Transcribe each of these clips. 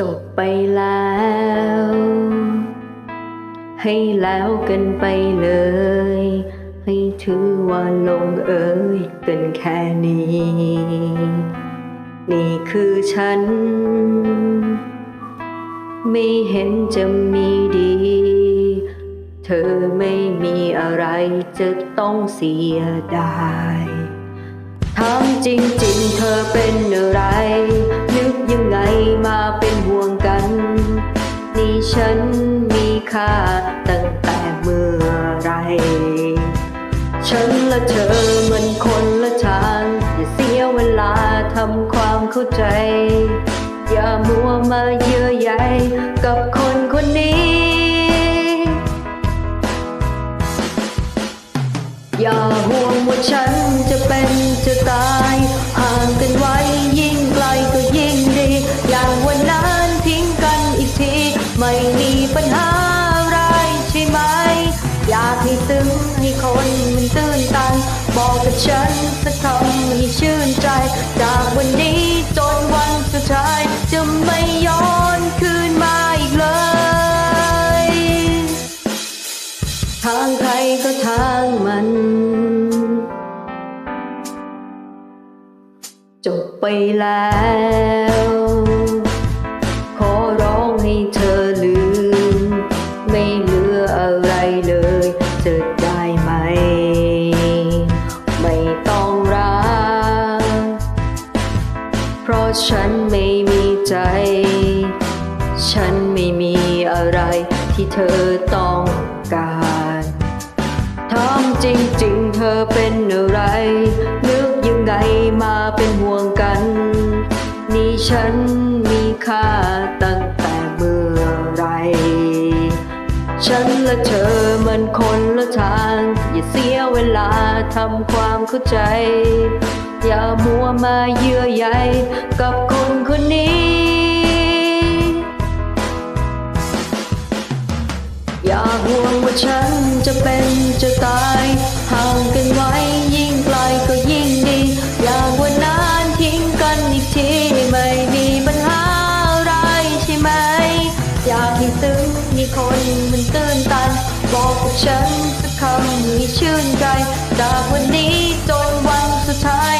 จบไปแล้ว ให้แล้วกันไปเลย ให้ถือว่าลงเอ่ยกันแค่นี้ นี่คือฉัน ไม่เห็นจะมีดี เธอไม่มีอะไรจะต้องเสียดายถามจริง ๆ เธอเป็นอะไร ฉันมีค่าตั้งแต่เมื่อไร ฉันและเธอมันคนละทางอย่าเสียเวลาทำความเข้าใจ อย่ามัวมาเยื่อใยกับคนคนนี้ อย่าห่วงว่าฉันจะเป็นจะตาย จากวันนี้จนวันสุดท้าย จะไม่ย้อนคืนมาอีกเลย ทางใครก็ทางมัน จบไปแล้วขอร้องให้เธอลืม ไม่เหลืออะไรเลยจะไใจฉันไม่มีอะไรที่เธอต้องการถามจริงๆ เธอเป็นอะไร นึกยังไงมาเป็นห่วงกัน นี่ฉันมีค่าตั้งแต่เมื่อไร ฉันและเธอมันคนละทาง อย่าเสียเวลาทำความเข้าใจ อย่ามัวมาเยื่อใยกับคน ฉันจะเป็นจะตายห่างกันไว้ยิ่งไกลก็ยิ่งดี อยางวันนั้นทิ้งกันอีกทีไม่มีปัญหาอะไรใช่ไหม อยากให้ซึ้งให้คนมันตื่นตัน บอกกับฉันสักคำให้ชื่นใจจากวันนี้จนวันสุดท้าย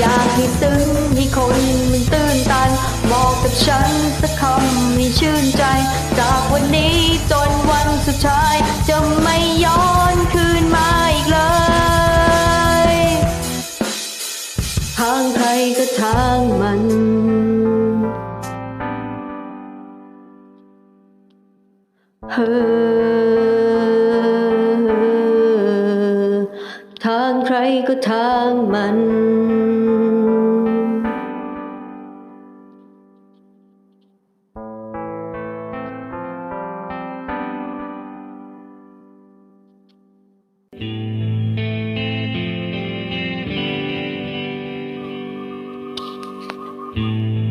อยากให้ซึ้งให้คนมันตื่นตัน บอกกับฉันสักคำให้ชื่นใจ จากวันนี้จนวันสุดท้าย จะไม่ย้อนคืนมาอีกเลยทางใครก็ทางมันเฮ้างใครก็ทางมัน Thank you